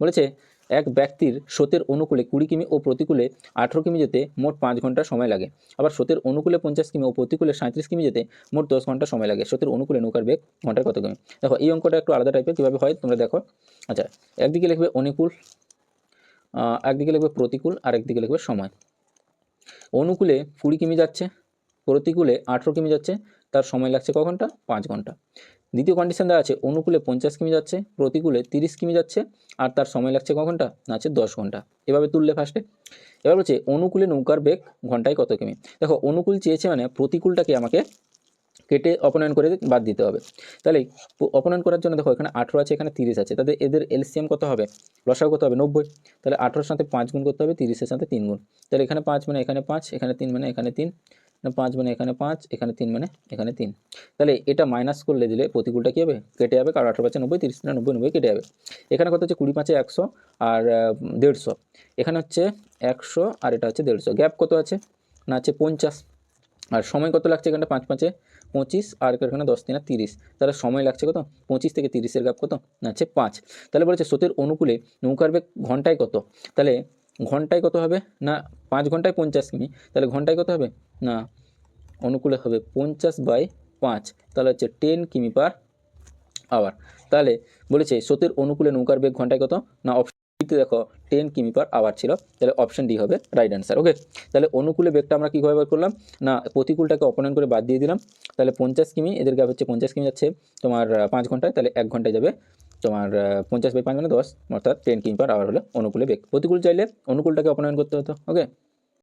বলেছে, এক ব্যক্তির স্রোতের অনুকূলে কুড়ি কিমি ও প্রতিকূলে আঠেরো কিমি যেতে মোট পাঁচ ঘণ্টা সময় লাগে। আবার স্রোতের অনুকূলে পঞ্চাশ কিমি ও প্রতিকূলে সাঁত্রিশ কিমি যেতে মোট দশ ঘণ্টা সময় লাগে। স্রোতের অনুকূলে নৌকার বেগ ঘন্টায় কত কিমি? দেখো, এই অঙ্কটা একটু আলাদা টাইপের কীভাবে হয় তোমরা দেখো। আচ্ছা একদিকে লিখবে অনুকূল একদিকে লিখবে প্রতিকূল, আর একদিকে লিখবে সময়। অনুকূলে কুড়ি কিমি যাচ্ছে, প্রতিকূলে আঠেরো কিমি যাচ্ছে, তার সময় লাগছে ক ঘণ্টা? পাঁচ ঘণ্টা। দ্বিতীয় কন্ডিশন দেওয়া আছে, অনুকূলে পঞ্চাশ কিমি যাচ্ছে, প্রতিকূলে তিরিশ কিমি যাচ্ছে, আর তার সময় লাগছে ক ঘণ্টা? না, আছে দশ ঘণ্টা। এভাবে তুললে ফার্স্টে এবার বলছে, অনুকূলে নৌকার বেগ ঘন্টায় কত কিমি? দেখো, অনুকূল চেয়েছে মানে প্রতিকূলটাকে আমাকে কেটে অপনয়ন করে বাদ দিতে হবে। তাহলে অপনয়ন করার জন্য দেখো, এখানে আঠেরো আছে, এখানে তিরিশ আছে। তাদের এদের এলসিএম কত হবে? লসাগু কত হবে? নব্বই। তাহলে আঠেরোর সাথে পাঁচ গুণ করতে হবে, তিরিশের সাথে তিন গুণ। তাহলে এখানে পাঁচ মানে এখানে পাঁচ, এখানে তিন মানে এখানে তিন। পাঁচ মানে এখানে পাঁচ, এখানে তিন মানে এখানে তিন। তাহলে এটা মাইনাস করলে দিলে প্রতিকূলটা কী হবে? কেটে যাবে, কারণ আঠারো পাঁচে নব্বই, তিরিশ না নব্বই নব্বই কেটে যাবে। এখানে কত হচ্ছে? কুড়ি পাঁচে একশো আর দেড়শো। এখানে হচ্ছে একশো আর এটা হচ্ছে দেড়শো। গ্যাপ কত আছে? না, আছে পঞ্চাশ। আর সময় কত লাগছে এখানটা পাঁচ পাঁচে পঁচিশ আর এখানে দশ তিন তিরিশ। তাহলে সময় লাগছে কত? পঁচিশ থেকে তিরিশের গ্যাপ কত? না হচ্ছে পাঁচ। তাহলে বলেছে স্রোতের অনুকূলে নৌকার বেগ ঘন্টায় কত? তাহলে ঘন্টায় কত হবে? না, পাঁচ ঘন্টায় পঞ্চাশ কিমি। তাহলে ঘন্টায় কত হবে? না অনুকূলে হবে পঞ্চাশ বাই পাঁচ। তাহলে হচ্ছে টেন কিমি পার আওয়ার। তাহলে বলেছে স্রোতের অনুকূলে নৌকার বেগ ঘন্টায় কত? না অপশন ডিতে দেখো টেন কিমি পার আওয়ার ছিল। তাহলে অপশন ডি হবে রাইট অ্যান্সার ওকে তাহলে অনুকূলে বেগটা আমরা কীভাবে বার করলাম? না, প্রতিকূলটাকে অপনয়ন করে বাদ দিয়ে দিলাম। তাহলে পঞ্চাশ কিমি, এদের গ্যাপ হচ্ছে পঞ্চাশ কিমি যাচ্ছে তোমার পাঁচ ঘন্টায়। তাহলে এক ঘন্টায় যাবে তোমার পঞ্চাশ বাই পাঁচ মানে দশ, অর্থাৎ টেন কিমি পার আওয়ার হলে অনুকূলে বেগ। প্রতিকূল চাইলে অনুকূলটাকে অপনয়ন করতে হতো ওকে